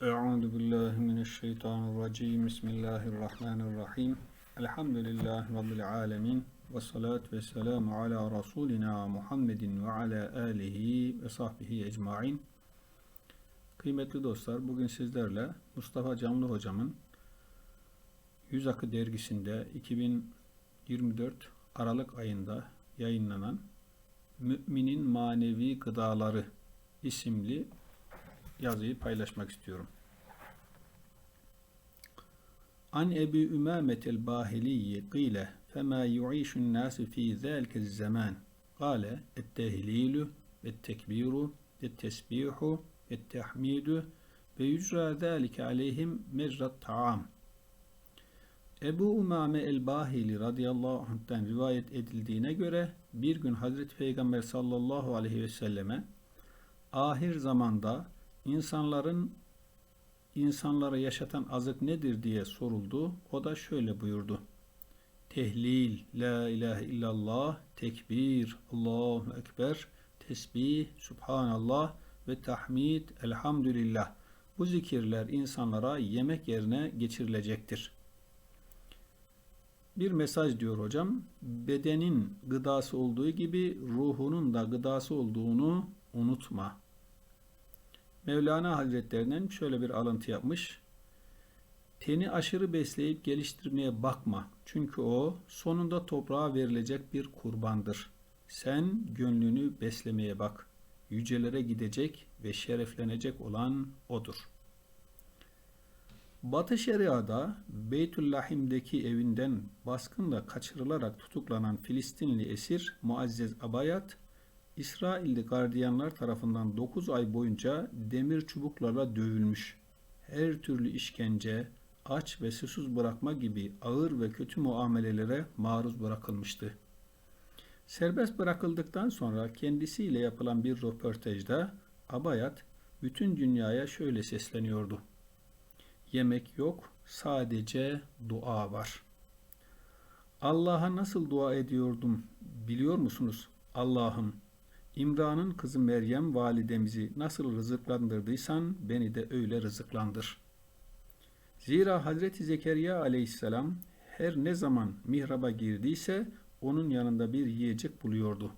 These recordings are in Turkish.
Euzu billahi mineşşeytanirracim. Bismillahirrahmanirrahim. Elhamdülillahi rabbil alamin. Ve salatu vesselamu ala rasulina Muhammedin ve ala alihi ve sahbihi ecmaîn. Kıymetli dostlar, bugün sizlerle Mustafa Camlı hocamın Yüz Akı dergisinde 2024 Aralık ayında yayınlanan Müminin Manevi Gıdaları isimli yazıyı paylaşmak istiyorum. An Ebi Ümamet el-Bahiliyi qile fema yu'işun nasu fi zâlike zaman qale et-tehlilu et-tekbiru et-tesbihu et-tahmidu ve yücra zâlike aleyhim mecrat ta'am. Ebu Umame el-Bahili radıyallahu anh'ten rivayet edildiğine göre bir gün Hazreti Peygamber sallallahu aleyhi ve selleme ahir zamanda insanların insanlara yaşatan azık nedir diye soruldu. O da şöyle buyurdu. Tehlil, la ilahe illallah, tekbir, Allahu ekber, tesbih, subhanallah ve tahmid, elhamdülillah. Bu zikirler insanlara yemek yerine geçirilecektir. Bir mesaj diyor hocam. Bedenin gıdası olduğu gibi ruhunun da gıdası olduğunu unutma. Mevlana Hazretlerinden şöyle bir alıntı yapmış. Teni aşırı besleyip geliştirmeye bakma. Çünkü o sonunda toprağa verilecek bir kurbandır. Sen gönlünü beslemeye bak. Yücelere gidecek ve şereflenecek olan odur. Batı Şeria'da Beytüllahim'deki evinden baskınla kaçırılarak tutuklanan Filistinli esir Muazzez Abayat İsrailli gardiyanlar tarafından 9 ay boyunca demir çubuklarla dövülmüş. Her türlü işkence, aç ve susuz bırakma gibi ağır ve kötü muamelelere maruz bırakılmıştı. Serbest bırakıldıktan sonra kendisiyle yapılan bir röportajda Abayat bütün dünyaya şöyle sesleniyordu. Yemek yok, sadece dua var. Allah'a nasıl dua ediyordum biliyor musunuz? Allah'ım İmran'ın kızı Meryem validemizi nasıl rızıklandırdıysan beni de öyle rızıklandır. Zira Hazreti Zekeriya aleyhisselam her ne zaman mihraba girdiyse onun yanında bir yiyecek buluyordu.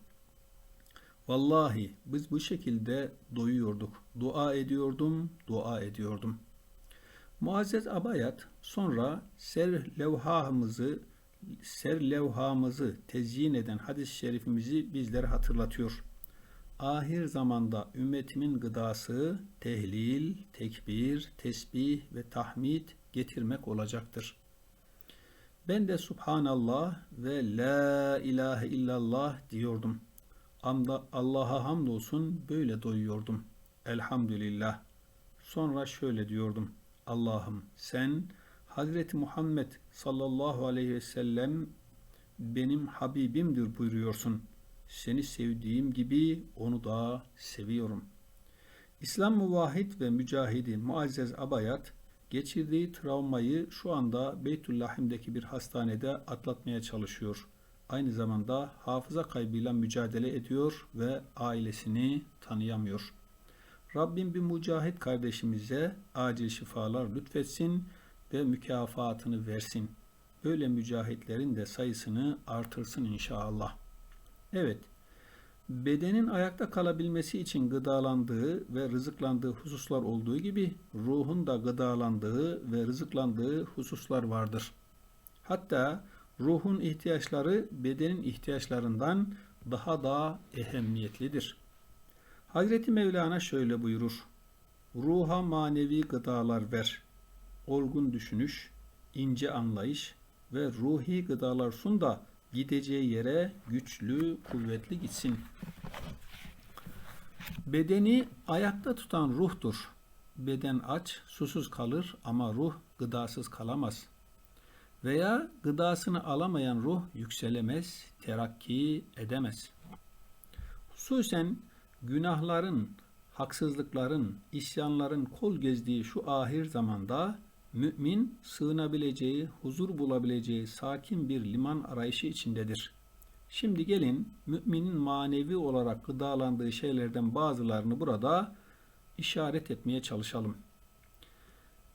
Vallahi biz bu şekilde doyuyorduk. Dua ediyordum, dua ediyordum. Muazzez Abayat sonra ser levhamızı ser levhamızı tezyin eden hadis-i şerifimizi bizlere hatırlatıyor ahir zamanda ümmetimin gıdası tehlil, tekbir, tesbih ve tahmid getirmek olacaktır. Ben de Subhanallah ve La ilahe illallah diyordum. Allah'a hamdolsun böyle doyuyordum. Elhamdülillah. Sonra şöyle diyordum. Allah'ım sen Hazreti Muhammed sallallahu aleyhi ve sellem benim Habibimdir buyuruyorsun.'' Seni sevdiğim gibi onu da seviyorum. İslam muvahhid ve mücahidi Muazzez Abayat geçirdiği travmayı şu anda Beytüllahim'deki bir hastanede atlatmaya çalışıyor. Aynı zamanda hafıza kaybıyla mücadele ediyor ve ailesini tanıyamıyor. Rabbim bir mücahit kardeşimize acil şifalar lütfetsin ve mükafatını versin. Böyle mücahitlerin de sayısını artırsın inşallah. Evet, bedenin ayakta kalabilmesi için gıdalandığı ve rızıklandığı hususlar olduğu gibi ruhun da gıdalandığı ve rızıklandığı hususlar vardır. Hatta ruhun ihtiyaçları bedenin ihtiyaçlarından daha da ehemmiyetlidir. Hazreti Mevlana şöyle buyurur. Ruha manevi gıdalar ver. Olgun düşünüş, ince anlayış ve ruhi gıdalar sun da gideceği yere güçlü, kuvvetli gitsin. Bedeni ayakta tutan ruhtur. Beden aç, susuz kalır ama ruh gıdasız kalamaz. Veya gıdasını alamayan ruh yükselemez, terakki edemez. Hususen günahların, haksızlıkların, isyanların kol gezdiği şu ahir zamanda Mümin sığınabileceği, huzur bulabileceği sakin bir liman arayışı içindedir. Şimdi gelin müminin manevi olarak gıdalandığı şeylerden bazılarını burada işaret etmeye çalışalım.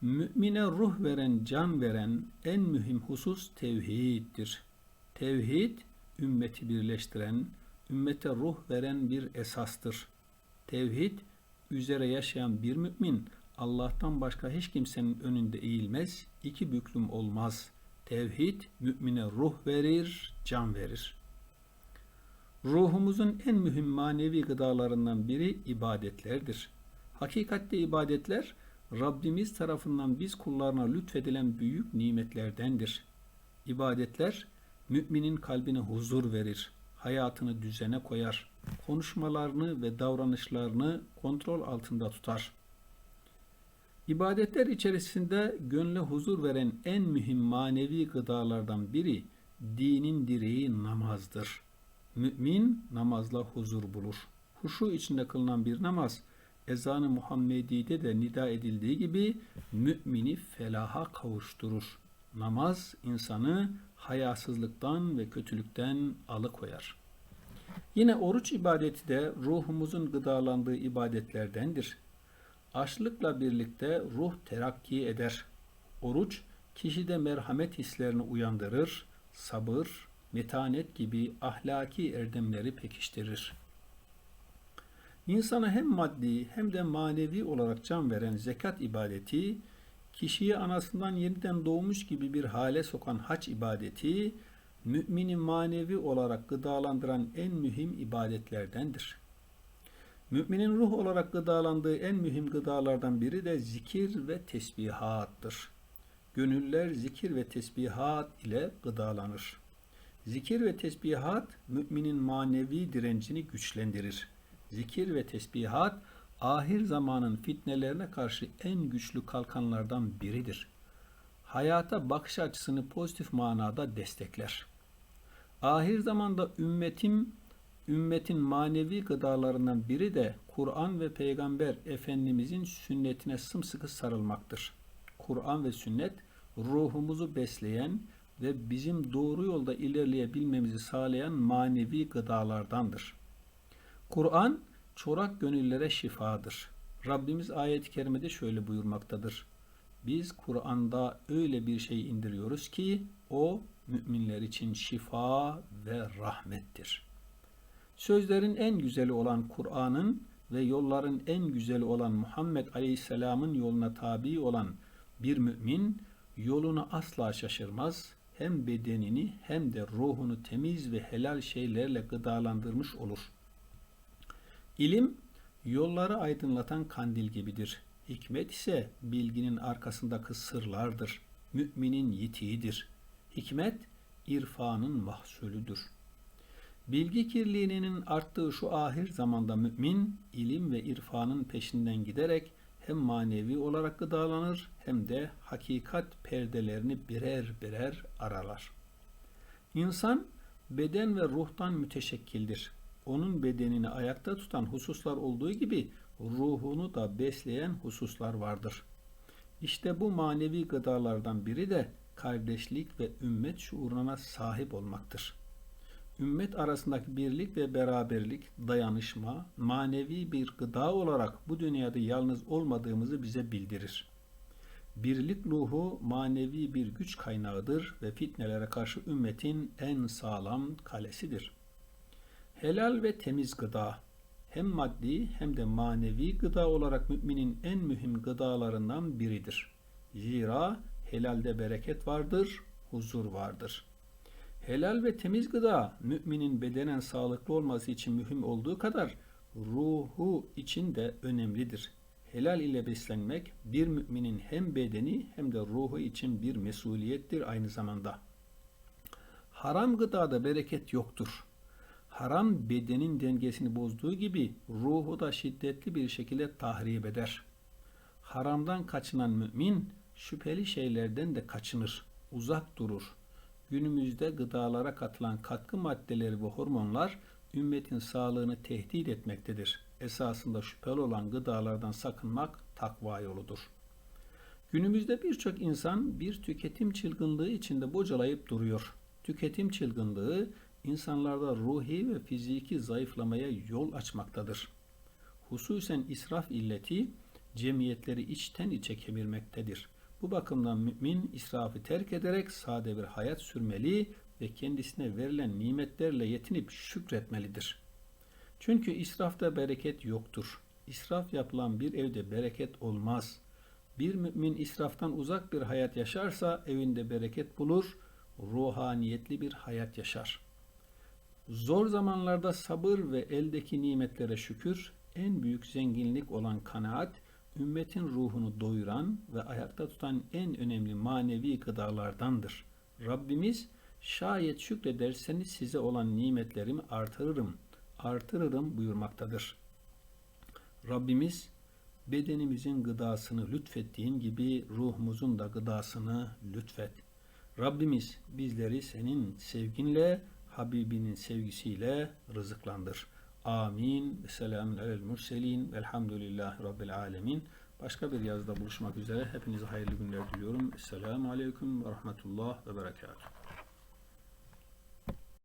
Mümine ruh veren, can veren en mühim husus tevhiddir. Tevhid, ümmeti birleştiren, ümmete ruh veren bir esastır. Tevhid, üzere yaşayan bir mümin, Allah'tan başka hiç kimsenin önünde eğilmez, iki büklüm olmaz. Tevhid, mümine ruh verir, can verir. Ruhumuzun en mühim manevi gıdalarından biri ibadetlerdir. Hakikatte ibadetler, Rabbimiz tarafından biz kullarına lütfedilen büyük nimetlerdendir. İbadetler, müminin kalbine huzur verir, hayatını düzene koyar, konuşmalarını ve davranışlarını kontrol altında tutar. İbadetler içerisinde gönle huzur veren en mühim manevi gıdalardan biri dinin direği namazdır. Mümin namazla huzur bulur. Huşu içinde kılınan bir namaz ezanı Muhammedi'de de nida edildiği gibi mümini felaha kavuşturur. Namaz insanı hayasızlıktan ve kötülükten alıkoyar. Yine oruç ibadeti de ruhumuzun gıdalandığı ibadetlerdendir. Açlıkla birlikte ruh terakki eder. Oruç kişide merhamet hislerini uyandırır, sabır, metanet gibi ahlaki erdemleri pekiştirir. İnsana hem maddi hem de manevi olarak can veren zekat ibadeti, kişiyi anasından yeniden doğmuş gibi bir hale sokan hac ibadeti, mümini manevi olarak gıdalandıran en mühim ibadetlerdendir. Müminin ruh olarak gıdalandığı en mühim gıdalardan biri de zikir ve tesbihattır. Gönüller zikir ve tesbihat ile gıdalanır. Zikir ve tesbihat müminin manevi direncini güçlendirir. Zikir ve tesbihat ahir zamanın fitnelerine karşı en güçlü kalkanlardan biridir. Hayata bakış açısını pozitif manada destekler. Ahir zamanda ümmetim ümmetin manevi gıdalarından biri de Kur'an ve Peygamber Efendimizin sünnetine sımsıkı sarılmaktır. Kur'an ve sünnet ruhumuzu besleyen ve bizim doğru yolda ilerleyebilmemizi sağlayan manevi gıdalardandır. Kur'an çorak gönüllere şifadır. Rabbimiz ayet-i kerimede şöyle buyurmaktadır. Biz Kur'an'da öyle bir şey indiriyoruz ki o müminler için şifa ve rahmettir. Sözlerin en güzeli olan Kur'an'ın ve yolların en güzeli olan Muhammed Aleyhisselam'ın yoluna tabi olan bir mümin yolunu asla şaşırmaz, hem bedenini hem de ruhunu temiz ve helal şeylerle gıdalandırmış olur. İlim, yolları aydınlatan kandil gibidir. Hikmet ise bilginin arkasındaki sırlardır. Müminin yitiğidir. Hikmet, irfanın mahsulüdür. Bilgi kirliliğinin arttığı şu ahir zamanda mümin, ilim ve irfanın peşinden giderek hem manevi olarak gıdalanır hem de hakikat perdelerini birer birer aralar. İnsan beden ve ruhtan müteşekkildir. Onun bedenini ayakta tutan hususlar olduğu gibi ruhunu da besleyen hususlar vardır. İşte bu manevi gıdalardan biri de kardeşlik ve ümmet şuuruna sahip olmaktır. Ümmet arasındaki birlik ve beraberlik, dayanışma, manevi bir gıda olarak bu dünyada yalnız olmadığımızı bize bildirir. Birlik ruhu manevi bir güç kaynağıdır ve fitnelere karşı ümmetin en sağlam kalesidir. Helal ve temiz gıda hem maddi hem de manevi gıda olarak müminin en mühim gıdalarından biridir. Zira helalde bereket vardır, huzur vardır. Helal ve temiz gıda müminin bedenen sağlıklı olması için mühim olduğu kadar ruhu için de önemlidir. Helal ile beslenmek bir müminin hem bedeni hem de ruhu için bir mesuliyettir aynı zamanda. Haram gıdada bereket yoktur. Haram bedenin dengesini bozduğu gibi ruhu da şiddetli bir şekilde tahrip eder. Haramdan kaçınan mümin şüpheli şeylerden de kaçınır, uzak durur. Günümüzde gıdalara katılan katkı maddeleri ve hormonlar ümmetin sağlığını tehdit etmektedir. Esasında şüpheli olan gıdalardan sakınmak takva yoludur. Günümüzde birçok insan bir tüketim çılgınlığı içinde bocalayıp duruyor. Tüketim çılgınlığı insanlarda ruhi ve fiziki zayıflamaya yol açmaktadır. Hususen israf illeti cemiyetleri içten içe kemirmektedir. Bu bakımdan mümin israfı terk ederek sade bir hayat sürmeli ve kendisine verilen nimetlerle yetinip şükretmelidir. Çünkü israfta bereket yoktur. İsraf yapılan bir evde bereket olmaz. Bir mümin israftan uzak bir hayat yaşarsa evinde bereket bulur, ruhaniyetli bir hayat yaşar. Zor zamanlarda sabır ve eldeki nimetlere şükür, en büyük zenginlik olan kanaat, ümmetin ruhunu doyuran ve ayakta tutan en önemli manevi gıdalardandır. Rabbimiz, şayet şükrederseniz size olan nimetlerimi artırırım, artırırım buyurmaktadır. Rabbimiz, bedenimizin gıdasını lütfettiğin gibi ruhumuzun da gıdasını lütfet. Rabbimiz bizleri senin sevginle, Habibinin sevgisiyle rızıklandır. Amin. Selamun alel murselin. Velhamdülillahi Rabbil alemin. Başka bir yazıda buluşmak üzere. Hepinize hayırlı günler diliyorum. Esselamu aleyküm ve rahmetullah ve berekatuhu.